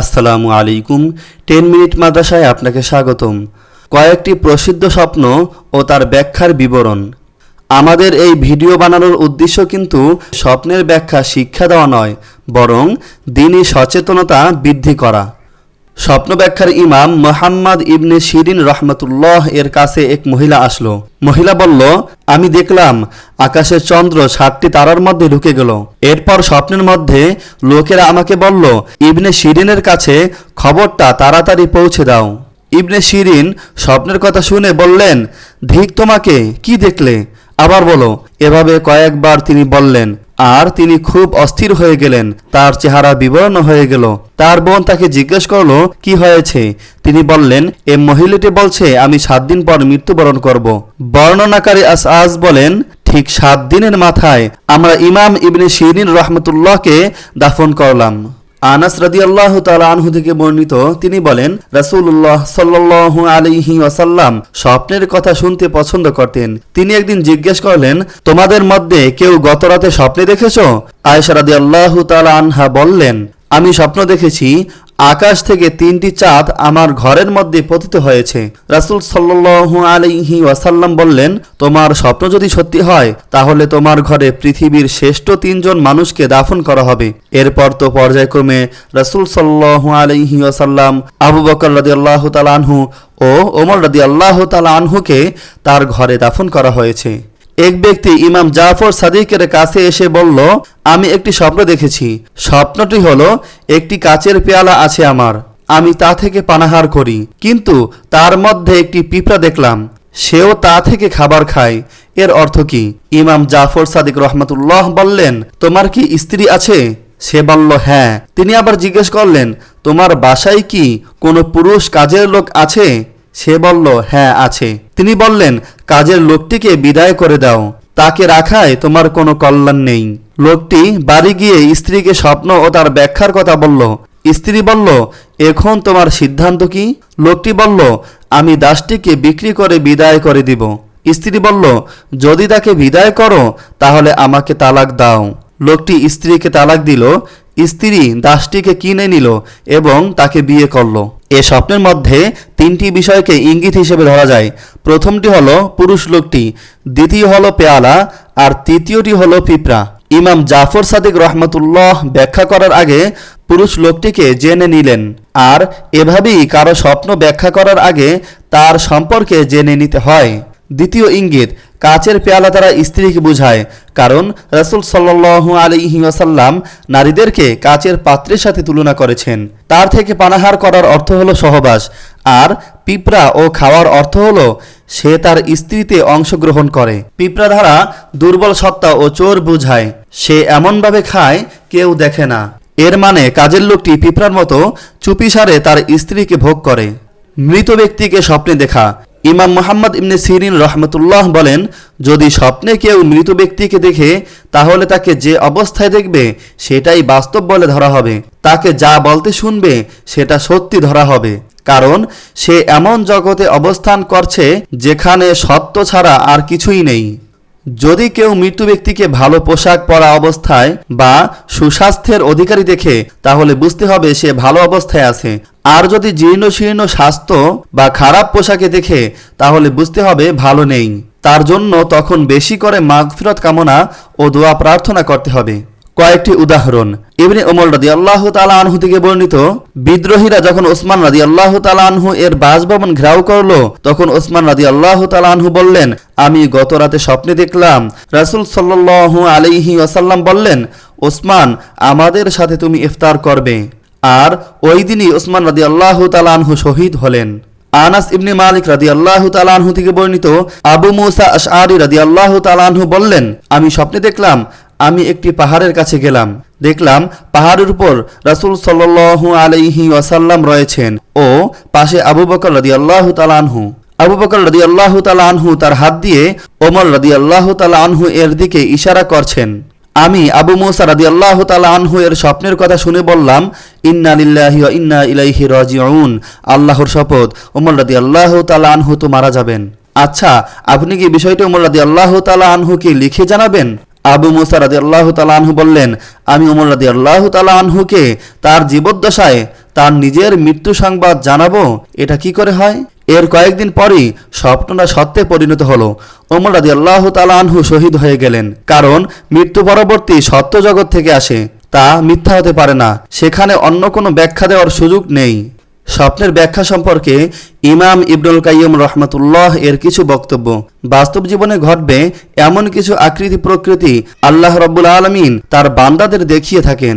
আসসালামু আলাইকুম। Ten minute মাদ্রাসায় আপনাকে স্বাগতম। কয়েকটি প্রসিদ্ধ স্বপ্ন ও তার ব্যাখ্যার বিবরণ। আমাদের এই ভিডিও বানানোর উদ্দেশ্য কিন্তু স্বপ্নের ব্যাখ্যা শিক্ষা দেওয়া নয়, বরং দিনই সচেতনতা বৃদ্ধি করা। স্বপ্ন ব্যাখ্যার ইমাম মোহাম্মদ ইবনে শিরিন রহমতুল্লাহ এর কাছে এক মহিলা আসলো। মহিলা বলল, আমি দেখলাম আকাশের চন্দ্র সাতটি তারার মধ্যে ঢুকে গেল। এরপর স্বপ্নের মধ্যে লোকেরা আমাকে বলল, ইবনে শিরিনের কাছে খবরটা তাড়াতাড়ি পৌঁছে দাও। ইবনে শিরিন স্বপ্নের কথা শুনে বললেন, ধিক তোমাকে, কি দেখলে? আবার বলো এভাবে কয়েকবার তিনি বললেন আর তিনি খুব অস্থির হয়ে গেলেন। তার চেহারা বিবর্ণ হয়ে গেল। তার বোন তাকে জিজ্ঞেস করল, কি হয়েছে? তিনি বললেন, এ মহিলাটি বলছে, আমি সাত দিন পর মৃত্যুবরণ করব। বর্ণনাকারী আস আজ বলেন, ঠিক সাত দিনের মাথায় আমরা ইমাম ইবনে শিরিন রহমতুল্লাহকে দাফন করলাম। আনাস রাদিয়াল্লাহু তাল আনহু থেকে বর্ণিত, তিনি বলেন রাসুল্লাহ সাল্লাহ আলিহি ওয়াসাল্লাম স্বপ্নের কথা শুনতে পছন্দ করতেন। তিনি একদিন জিজ্ঞেস করলেন, তোমাদের মধ্যে কেউ গত রাতে স্বপ্নে দেখেছ? আয়েশা রাদিয়াল্লাহু তাল আনহা বললেন, আমি স্বপ্ন দেখেছি আকাশ থেকে তিনটি চাঁদ আমার ঘরের মধ্যে পতিত হয়েছে। রাসূল সাল্লাল্লাহু আলাইহি ওয়াসাল্লাম বললেন, তোমার স্বপ্ন যদি সত্যি হয়, তাহলে তোমার ঘরে পৃথিবীর শ্রেষ্ঠ তিনজন মানুষকে দাফন করা হবে। এরপর তো পর্যায়ক্রমে রাসূল সাল্লাল্লাহু আলাইহি ওয়াসাল্লাম আবু বকর রাদিয়াল্লাহু তাআলা আনহু ও ওমর রাদিয়াল্লাহু তাআলা আনহুকে তার ঘরে দাফন করা হয়েছে। এক ব্যক্তি ইমাম জাফর সাদিকের কাছে এসে বলল, আমি একটি স্বপ্ন দেখেছি। স্বপ্নটি হলো, একটি কাচের পেয়ালা আছে আমার। আমি তা থেকে পানাহার করি। কিন্তু তার মধ্যে একটি পিঁপড়া দেখলাম। সেও তা থেকে খাবার খায়। এর অর্থ কি? ইমাম জাফর সাদিক রহমতুল্লাহ বললেন, তোমার কি স্ত্রী আছে? সে বলল হ্যাঁ। তিনি আবার জিজ্ঞেস করলেন, তোমার বাসায় কি কোনো পুরুষ কাজের লোক আছে? সে বলল হ্যাঁ আছে। তিনি বললেন, কাজের লোকটিকে বিদায় করে দাও। তাকে রাখায় তোমার কোনো কল্যাণ নেই। লোকটি বাড়ি গিয়ে স্ত্রীকে স্বপ্ন ও তার ব্যাখ্যার কথা বলল। স্ত্রী বলল, এখন তোমার সিদ্ধান্ত কি? লোকটি বলল, আমি দাসটিকে বিক্রি করে বিদায় করে দিব। স্ত্রী বলল, যদি তাকে বিদায় করো, তাহলে আমাকে তালাক দাও। লোকটি স্ত্রীকে তালাক দিল। স্ত্রী দাসটিকে কিনে নিল এবং তাকে বিয়ে করল। এ স্বপ্নের মধ্যে তিনটি বিষয়কে ইঙ্গিত হিসেবে ধরা যায়। প্রথমটি হলো পুরুষ লোকটি, দ্বিতীয় হলো পেয়ালা, আর তৃতীয়টি হলো পিঁপড়া। ইমাম জাফর সাদিক রহমতুল্লাহ ব্যাখ্যা করার আগে পুরুষ লোকটিকে জেনে নিলেন, আর এভাবেই কারও স্বপ্ন ব্যাখ্যা করার আগে তার সম্পর্কে জেনে নিতে হয়। দ্বিতীয় ইঙ্গিত, কাচের পেয়ালা তারা স্ত্রীকে বুঝায়, কারণ রাসুল সাল্লু আলিহি ওয়াসাল্লাম নারীদেরকে কাচের পাত্রের সাথে তুলনা করেছেন। তার থেকে পানাহার করার অর্থ হলো সহবাস, আর পিঁপড়া ও খাওয়ার অর্থ হলো সে তার স্ত্রীতে অংশগ্রহণ করে। পিঁপড়া ধারা দুর্বল সত্তা ও চোর বুঝায়, সে এমনভাবে খায় কেউ দেখে না। এর মানে কাজের লোকটি পিঁপড়ার মতো চুপিসারে তার স্ত্রীকে ভোগ করে। মৃত ব্যক্তিকে স্বপ্নে দেখা ইমাম মোহাম্মদ ইমনে সিরিন রহমতুল্লাহ বলেন, যদি স্বপ্নে কেউ মৃত ব্যক্তিকে দেখে, তাহলে তাকে যে অবস্থায় দেখবে, সেটাই বাস্তব বলে ধরা হবে। তাকে যা বলতে শুনবে, সেটা সত্যি ধরা হবে। কারণ, সে এমন জগতে অবস্থান করছে, যেখানে সত্য ছাড়া আর কিছুই নেই। যদি কেউ মৃত্যু ব্যক্তিকে ভালো পোশাক পরা অবস্থায় বা সুস্বাস্থ্যের অধিকারী দেখে, তাহলে বুঝতে হবে সে ভালো অবস্থায় আছে। আর যদি জীর্ণ শীর্ণ স্বাস্থ্য বা খারাপ পোশাকে দেখে, তাহলে বুঝতে হবে ভালো নেই। তার জন্য তখন বেশি করে মাগফিরত কামনা ও দোয়া প্রার্থনা করতে হবে। কয়েকটি উদাহরণ। ইবনে ওমর রাদি আল্লাহ তালা আনহু থেকে বর্ণিত, বিদ্রোহীরা যখন ওসমান রাদি আল্লাহ তালা আনহু এর বাসভবন ঘেরাও করল, তখন ওসমান রাদি আল্লাহ তালা আনহু বললেন, আমি গত রাতে স্বপ্নে দেখলাম, রাসুল সাল্লু আলাইহি ওয়াসাল্লাম বললেন, ওসমান, আমাদের সাথে তুমি ইফতার করবে। আর ওই দিনই ওসমান রাদি আল্লাহ তালা আনহু শহীদ হলেন। আনাস ইবনে মালিক রাদি আল্লাহ তালানহু থেকে বর্ণিত, আবু মুসা আশআরি রাদি আল্লাহ তালানহু বললেন, আমি স্বপ্নে দেখলাম আমি একটি পাহাড়ের কাছে গেলাম। দেখলাম পাহাড়ের উপর রাসুল সাল্লু আলাইহি ওয়াসাল্লাম রয়েছেন ও পাশে আবু বকর রাদি আল্লাহ তালানহু আবু বকর রাদি আল্লাহ তালানহু তার হাত দিয়ে ওমর রাদি আল্লাহ তালানহু এর দিকে ইশারা করছেন। আমি আবু মুসা রাদি আল্লাহ আনহু এর স্বপ্নের কথা শুনে বললাম, ইন্না লিল্লাহি ইন্না ইলাইহি রাজিউন। আল্লাহর শপথ। ওমর রাদি আল্লাহ আনহু তো মারা যাবেন। আচ্ছা আপনি কি বিষয়টি ওমর রাদি আল্লাহ আনহুকে লিখে জানাবেন? আবু মুসা রাদি আল্লাহ আনহু বললেন, আমি ওমর রাদি আল্লাহ আনহুকে তার জীবদ্দশায় তার নিজের মৃত্যু সংবাদ জানাব, এটা কি করে হয়? এর কয়েকদিন পরই স্বপ্নটা সত্যে পরিণত হলো। ওমর রাজি আল্লাহ আনহু শহীদ হয়ে গেলেন, কারণ মৃত্যু পরবর্তী সত্য জগৎ থেকে আসে, তা মিথ্যা হতে পারে না, সেখানে অন্য কোনো ব্যাখ্যা দেওয়ার সুযোগ নেই। স্বপ্নের ব্যাখ্যা সম্পর্কে ইমাম ইবনুল কাইয়ম রহমতুল্লাহ এর কিছু বক্তব্য। বাস্তব জীবনে ঘটবে এমন কিছু আকৃতি প্রকৃতি আল্লাহ রব্বুল আলমিন তার বান্দাদের দেখিয়ে থাকেন।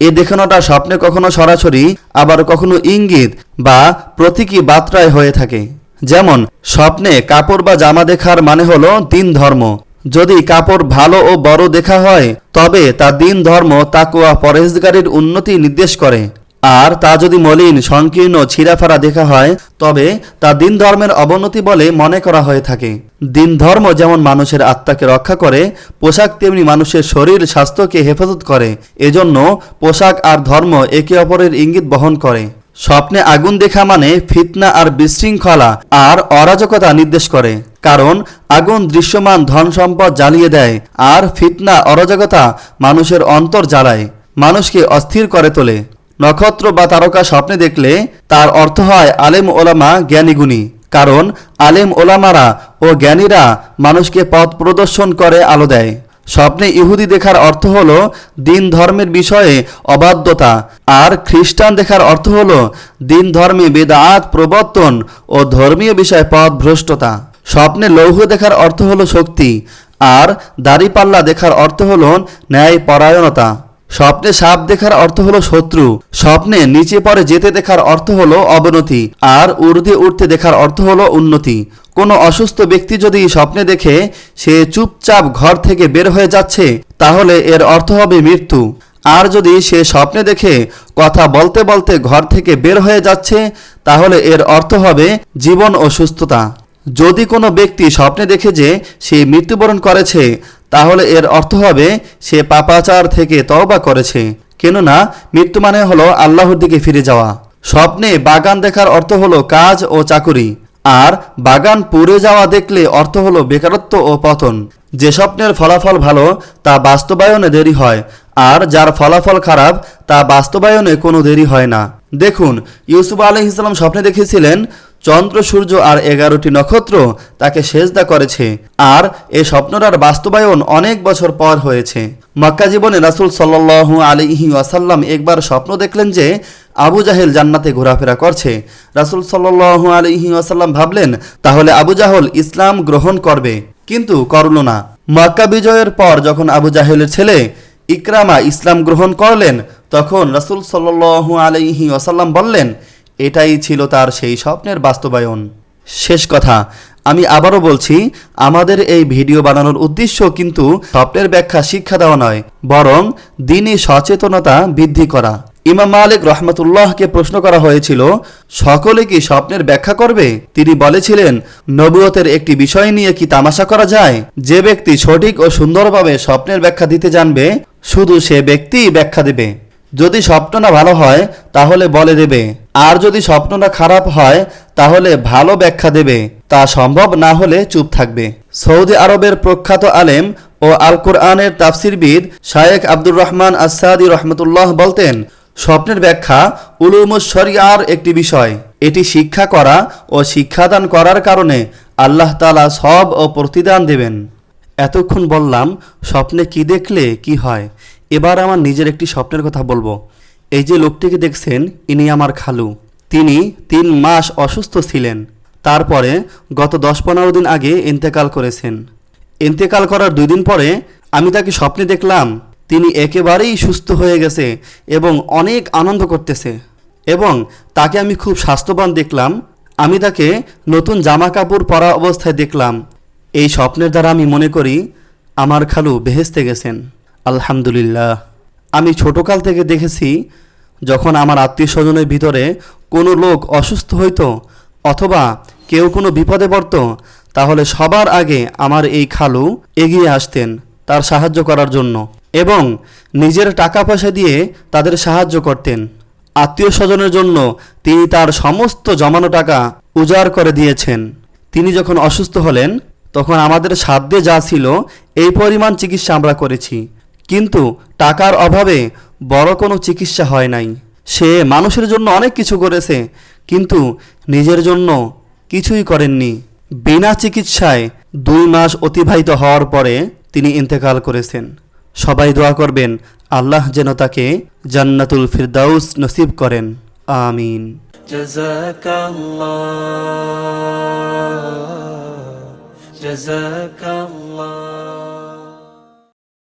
এ দেখানোটা স্বপ্নে কখনো সরাসরি, আবার কখনো ইঙ্গিত বা প্রতীকী বার্তায় হয়ে থাকে। যেমন, স্বপ্নে কাপড় বা জামা দেখার মানে হলো দিন ধর্ম। যদি কাপড় ভালো ও বড় দেখা হয়, তবে তা দিন ধর্ম তাকুয়া পরেজগারির উন্নতি নির্দেশ করে। আর তা যদি মলিন, সংকীর্ণ, ছিঁড়াফাড়া দেখা হয়, তবে তা দিন ধর্মের অবনতি বলে মনে করা হয়ে থাকে। দিন ধর্ম যেমন মানুষের আত্মাকে রক্ষা করে, পোশাক তেমনি মানুষের শরীর স্বাস্থ্যকে হেফাজত করে। এজন্য পোশাক আর ধর্ম একে অপরের ইঙ্গিত বহন করে। স্বপ্নে আগুন দেখা মানে ফিতনা আর বিশৃঙ্খলা আর অরাজকতা নির্দেশ করে। কারণ আগুন দৃশ্যমান ধন সম্পদ জ্বালিয়ে দেয় আর ফিতনা, অরাজকতা মানুষের অন্তর জ্বালায়। মানুষকে অস্থির করে তোলে। নক্ষত্র বা তারকা স্বপ্নে দেখলে তার অর্থ হয় আলেম ওলামা জ্ঞানীগুণী কারণ আলেম ওলামারা ও জ্ঞানীরা মানুষকে পথ প্রদর্শন করে আলো দেয়। স্বপ্নে ইহুদি দেখার অর্থ হল দিন ধর্মের বিষয়ে অবাধ্যতা। আর খ্রিস্টান দেখার অর্থ হল দিন ধর্মে বেদাত, প্রবর্তন ও ধর্মীয় বিষয়ে পথ ভ্রষ্টতা। স্বপ্নে লৌহ দেখার অর্থ হল শক্তি। আর দাড়িপাল্লা দেখার অর্থ হল ন্যায় পরায়ণতা স্বপ্নে সাপ দেখার অর্থ হলো শত্রু। স্বপ্নে নিচে পরে যেতে দেখার অর্থ হলো অবনতি, আর ঊর্ধ্বে উঠতে দেখার অর্থ হলো উন্নতি। কোনো অসুস্থ ব্যক্তি যদি স্বপ্নে দেখে সে চুপচাপ ঘর থেকে বের হয়ে যাচ্ছে, তাহলে এর অর্থ হবে মৃত্যু। আর যদি সে স্বপ্নে দেখে কথা বলতে বলতে ঘর থেকে বের হয়ে যাচ্ছে, তাহলে এর অর্থ হবে জীবন ও সুস্থতা। যদি কোনো ব্যক্তি স্বপ্নে দেখে যে সে মৃত্যুবরণ করেছে, তাহলে এর অর্থ হবে সে পাপাচার থেকে তওবা করেছে। কেননা, মৃত্যু মানে হলো আল্লাহর দিকে ফিরে যাওয়া। স্বপ্নে বাগান দেখার অর্থ হলো কাজ ও চাকুরি। আর বাগান পুড়ে যাওয়া দেখলে অর্থ হলো বেকারত্ব ও পতন। যে স্বপ্নের ফলাফল ভালো, তা বাস্তবায়নে দেরি হয়। আর যার ফলাফল খারাপ, তা বাস্তবায়নে কোনো দেরি হয় না। দেখুন, ইউসুফ আলহ ইসলাম স্বপ্নে দেখেছিলেন চন্দ্র, সূর্য আর এগারোটি নক্ষত্র তাকে সেজদা করেছে। আর এ স্বপ্নটার বাস্তবায়ন অনেক বছর পর হয়েছে। মক্কা জীবনে রাসুল সাল্লাহ আলিহি ওয়াসাল্লাম একবার স্বপ্ন দেখলেন যে আবু জাহেল জান্নাতে ঘোরাফেরা করছে। রাসুল সাল্লাহ আলিহি ওয়াসাল্লাম ভাবলেন, তাহলে আবু জাহল ইসলাম গ্রহণ করবে। কিন্তু করল না। মক্কা বিজয়ের পর যখন আবু জাহেলের ছেলে ইকরামা ইসলাম গ্রহণ করলেন, তখন রাসুল সাল্লু আলাইহি ওয়াসাল্লাম বললেন এটাই ছিল তার সেই স্বপ্নের বাস্তবায়ন। শেষ কথা, আমি আবারও বলছি, আমাদের এই ভিডিও বানানোর উদ্দেশ্য কিন্তু স্বপ্নের ব্যাখ্যা শিক্ষা দেওয়া নয়, বরং দিনই সচেতনতা বৃদ্ধি করা। ইমাম মালিক রহমতুল্লাহকে প্রশ্ন করা হয়েছিল, সকলে কি স্বপ্নের ব্যাখ্যা করবে? তিনি বলেছিলেন, নবুয়তের একটি বিষয় নিয়ে কি তামাশা করা যায়? যে ব্যক্তি সঠিক ও সুন্দরভাবে স্বপ্নের ব্যাখ্যা দিতে জানবে, শুধু সে ব্যক্তিই ব্যাখ্যা দেবে। যদি স্বপ্নটা ভালো হয়, তাহলে বলে দেবে। আর যদি স্বপ্নটা খারাপ হয়, তাহলে ভালো ব্যাখ্যা দেবে। তা সম্ভব না হলে চুপ থাকবে। সৌদি আরবের প্রখ্যাত আলেম ও আল কোরআনের তাফসিরবিদ শায়েক আব্দুর রহমান আসাদি রহমতুল্লাহ বলতেন, স্বপ্নের ব্যাখ্যা উলুমুস শরিয়ার একটি বিষয়। এটি শিক্ষা করা ও শিক্ষাদান করার কারণে আল্লাহ তালা সব ও প্রতিদান দেবেন। এতক্ষণ বললাম, স্বপ্নে কি দেখলে কি হয়? এবার আমার নিজের একটি স্বপ্নের কথা বলব। এই যে লোকটিকে দেখছেন, ইনি আমার খালু। তিনি তিন মাস অসুস্থ ছিলেন। তারপরে গত দশ পনেরো দিন আগে ইন্তেকাল করেছেন। ইন্তেকাল করার দুই দিন পরে আমি তাকে স্বপ্নে দেখলাম। তিনি একেবারেই সুস্থ হয়ে গেছে এবং অনেক আনন্দ করতেছে। এবং তাকে আমি খুব স্বাস্থ্যবান দেখলাম। আমি তাকে নতুন জামা কাপড় পরা অবস্থায় দেখলাম। এই স্বপ্নের দ্বারা আমি মনে করি, আমার খালু বেহেস্তে গেছেন। আলহামদুলিল্লাহ। আমি ছোটকাল থেকে দেখেছি, যখন আমার আত্মীয় স্বজনের ভিতরে কোনো লোক অসুস্থ হইতো অথবা কেউ কোনো বিপদে পড়ত, তাহলে সবার আগে আমার এই খালু এগিয়ে আসতেন তার সাহায্য করার জন্য এবং নিজের টাকা পয়সা দিয়ে তাদের সাহায্য করতেন। আত্মীয় স্বজনের জন্য তিনি তার সমস্ত জমানো টাকা উজাড় করে দিয়েছেন। তিনি যখন অসুস্থ হলেন, তখন আমাদের সাধ্যে যা ছিল, এই পরিমাণ চিকিৎসা আমরা করেছি। কিন্তু টাকার অভাবে বড় কোনো চিকিৎসা হয় নাই সে মানুষের জন্য অনেক কিছু করেছে কিন্তু নিজের জন্য কিছুই করেননি বিনা চিকিৎসায় দুই মাস অতিবাহিত হওয়ার পরে তিনি ইন্তেকাল করেছেন সবাই দোয়া করবেন আল্লাহ যেন তাকে জান্নাতুল ফিরদাউস নসিব করেন আমিন جزاك الله جزاك